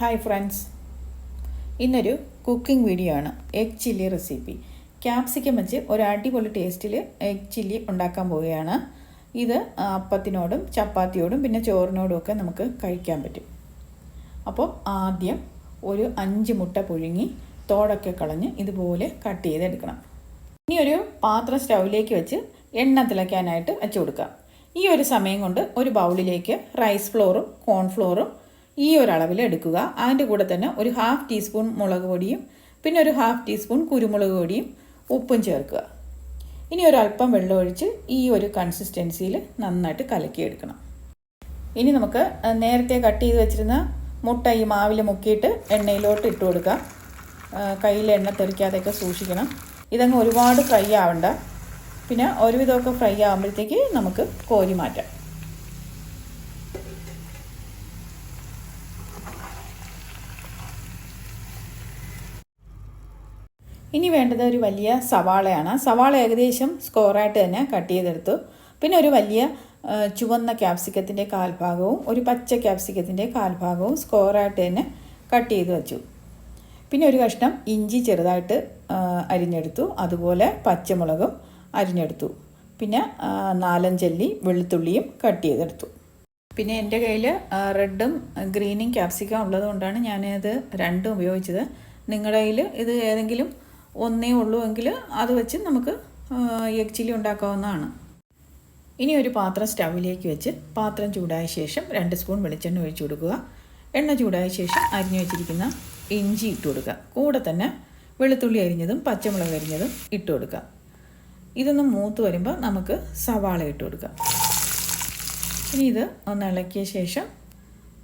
Hi friends ഇന്നൊരു cooking video ആണ്. Egg chilli recipe capsicum വെച്ച് ഒരു അടിപൊളി ടേസ്റ്റിൽ എഗ് ചില്ലി ഉണ്ടാക്കാൻ പോവുകയാണ്. ഇത് അപ്പത്തിനോടും ചപ്പാത്തിയോടും പിന്നെ ചോറിനോടും ഒക്കെ നമുക്ക് കഴിക്കാൻ പറ്റും. അപ്പോൾ ആദ്യം ഒരു അഞ്ച് മുട്ട പുഴുങ്ങി തോടൊക്കെ കളഞ്ഞ് ഇതുപോലെ കട്ട് ചെയ്തെടുക്കണം. ഇനി ഒരു പാത്രം സ്റ്റൗവിലേക്ക് വെച്ച് എണ്ണ തിളയ്ക്കാനായിട്ട് വെച്ച് കൊടുക്കാം. ഈ ഒരു സമയം കൊണ്ട് ഒരു ബൗളിലേക്ക് റൈസ് ഫ്ലോറും കോൺഫ്ലോറും ഈ ഒരളവിൽ എടുക്കുക. അതിന്റെ കൂടെ തന്നെ ഒരു ഹാഫ് ടീസ്പൂൺ മുളക് പൊടിയും പിന്നെ ഒരു ഹാഫ് ടീസ്പൂൺ കുരുമുളക് പൊടിയും ഉപ്പും ചേർക്കുക. ഇനി ഒരല്പം അല്പം വെള്ളം ഒഴിച്ച് ഈ ഒരു കൺസിസ്റ്റൻസിയിൽ നന്നായിട്ട് കലക്കിയെടുക്കണം. ഇനി നമുക്ക് നേരത്തെ കട്ട് ചെയ്ത് വെച്ചിരുന്ന മുട്ട ഈ മാവിൽ മുക്കിയിട്ട് എണ്ണയിലോട്ട് ഇട്ട് കൊടുക്കുക കയ്യിൽ എണ്ണ തെറിക്കാതെയൊക്കെ സൂക്ഷിക്കണം. ഇതങ്ങ് ഒരുപാട് ഫ്രൈ ആവണ്ട. പിന്നെ ഒരുവിധമൊക്കെ ഫ്രൈ ആകുമ്പോഴത്തേക്ക് നമുക്ക് കോരി മാറ്റാം. ഇനി വേണ്ടത് ഒരു വലിയ സവാളയാണ്. സവാള ഏകദേശം സ്കോറായിട്ട് തന്നെ കട്ട് ചെയ്തെടുത്തു. പിന്നെ ഒരു വലിയ ചുവന്ന ക്യാപ്സിക്കത്തിന്റെ കാൽഭാഗവും ഒരു പച്ച ക്യാപ്സിക്കത്തിന്റെ കാൽഭാഗവും സ്കോറായിട്ട് തന്നെ കട്ട് ചെയ്ത് വെച്ചു. പിന്നെ ഒരു കഷ്ണം ഇഞ്ചി ചെറുതായിട്ട് അരിഞ്ഞെടുത്തു. അതുപോലെ പച്ചമുളകും അരിഞ്ഞെടുത്തു. പിന്നെ നാലഞ്ചല്ലി വെളുത്തുള്ളിയും കട്ട് ചെയ്തെടുത്തു. പിന്നെ എന്റെ കയ്യിൽ റെഡും ഗ്രീനും ക്യാപ്സിക്കം ഉള്ളത് കൊണ്ടാണ് ഞാനത് രണ്ടും ഉപയോഗിച്ചത്. നിങ്ങളുടെ കയ്യിൽ ഇത് ഏതെങ്കിലും ഒന്നേ ഉള്ളൂ എങ്കിൽ അത് വെച്ച് നമുക്ക് എഗ് ചില്ലി ഉണ്ടാക്കാവുന്നതാണ്. ഇനി ഒരു പാത്രം സ്റ്റൗവിലേക്ക് വെച്ച് പാത്രം ചൂടായ ശേഷം രണ്ട് സ്പൂൺ വെളിച്ചെണ്ണ ഒഴിച്ചു കൊടുക്കുക. എണ്ണ ചൂടായ ശേഷം അരിഞ്ഞു വെച്ചിരിക്കുന്ന ഇഞ്ചി ഇട്ട് കൊടുക്കുക. കൂടെ തന്നെ വെളുത്തുള്ളി അരിഞ്ഞതും പച്ചമുളക് അരിഞ്ഞതും ഇട്ട് കൊടുക്കുക. ഇതൊന്ന് മൂത്ത് വരുമ്പോൾ നമുക്ക് സവാള ഇട്ട് കൊടുക്കാം ഇനി ഇത് ഒന്ന് ഇളക്കിയ ശേഷം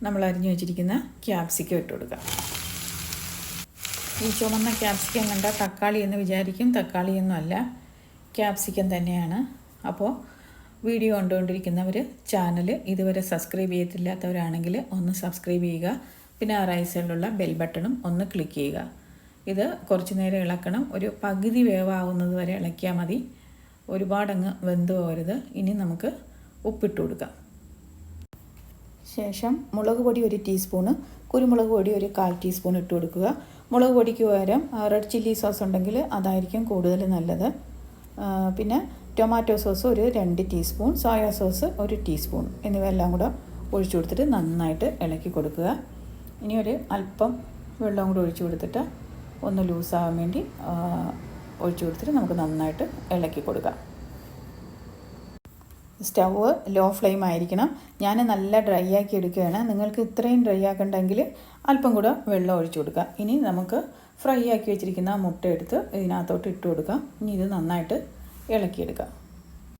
നമ്മൾ അരിഞ്ഞു വെച്ചിരിക്കുന്ന ക്യാപ്സിക്കം ഇട്ട് കൊടുക്കാം ഈ ചുമന്ന ക്യാപ്സിക്കം കണ്ട തക്കാളി എന്ന് വിചാരിക്കും. തക്കാളിയൊന്നും അല്ല. ക്യാപ്സിക്കം തന്നെയാണ്. അപ്പോൾ വീഡിയോ കണ്ടുകൊണ്ടിരിക്കുന്നവർ ചാനൽ ഇതുവരെ സബ്സ്ക്രൈബ് ചെയ്തിട്ടില്ലാത്തവരാണെങ്കിൽ ഒന്ന് സബ്സ്ക്രൈബ് ചെയ്യുക. പിന്നെ ആ റൈറ്റ് ബെൽ ബട്ടണും ഒന്ന് ക്ലിക്ക് ചെയ്യുക. ഇത് കുറച്ച് നേരം ഇളക്കണം. ഒരു പകുതി വേവാകുന്നത് വരെ ഇളക്കിയാൽ മതി. ഒരുപാടങ്ങ് വെന്ത് പോകരുത്. ഇനി നമുക്ക് ഉപ്പിട്ട് കൊടുക്കാം. ശേഷം മുളക് പൊടി ഒരു ടീസ്പൂണ് കുരുമുളക് പൊടി ഒരു കാൽ ടീസ്പൂൺ ഇട്ട് കൊടുക്കുക. മുളക് പൊടിക്ക് പകരം റെഡ് ചില്ലി സോസ് ഉണ്ടെങ്കിൽ അതായിരിക്കും കൂടുതൽ നല്ലത്. പിന്നെ ടൊമാറ്റോ സോസ് ഒരു രണ്ട് ടീസ്പൂൺ സോയാ സോസ് ഒരു ടീസ്പൂൺ എന്നിവയെല്ലാം കൂടെ ഒഴിച്ചു കൊടുത്തിട്ട് നന്നായിട്ട് ഇളക്കി കൊടുക്കുക. ഇനി ഒരു അല്പം വെള്ളം കൂടെ ഒഴിച്ചു കൊടുത്തിട്ട് ഒന്ന് ലൂസാകാൻ വേണ്ടി ഒഴിച്ചു കൊടുത്തിട്ട് നമുക്ക് നന്നായിട്ട് ഇളക്കി കൊടുക്കാം. സ്റ്റവ് ലോ ഫ്ലെയിം ആയിരിക്കണം. ഞാൻ നല്ല ഡ്രൈ ആക്കി എടുക്കുകയാണ്. നിങ്ങൾക്ക് ഇത്രയും ഡ്രൈ ആക്കണ്ടെങ്കിൽ അല്പം കൂടെ വെള്ളം ഒഴിച്ചു കൊടുക്കുക. ഇനി നമുക്ക് ഫ്രൈ ആക്കി വെച്ചിരിക്കുന്ന മുട്ട എടുത്ത് ഇതിനകത്തോട്ട് ഇട്ട് കൊടുക്കാം. ഇനി ഇത് നന്നായിട്ട് ഇളക്കിയെടുക്കാം.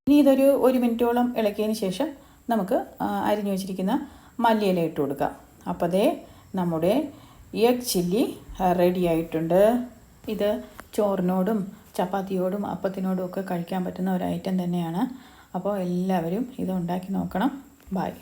ഇനി ഇതൊരു ഒരു മിനിറ്റോളം ഇളക്കിയതിന് ശേഷം നമുക്ക് അരിഞ്ഞു വെച്ചിരിക്കുന്ന മല്ലിയില ഇട്ട് കൊടുക്കാം. അപ്പോൾ അതേ നമ്മുടെ എഗ് ചില്ലി റെഡി ആയിട്ടുണ്ട്. ഇത് ചോറിനോടും ചപ്പാത്തിയോടും അപ്പത്തിനോടും ഒക്കെ കഴിക്കാൻ പറ്റുന്ന ഒരു ഐറ്റം തന്നെയാണ്. അപ്പോൾ എല്ലാവരും ഇത് ഉണ്ടാക്കി നോക്കണം. ബായ്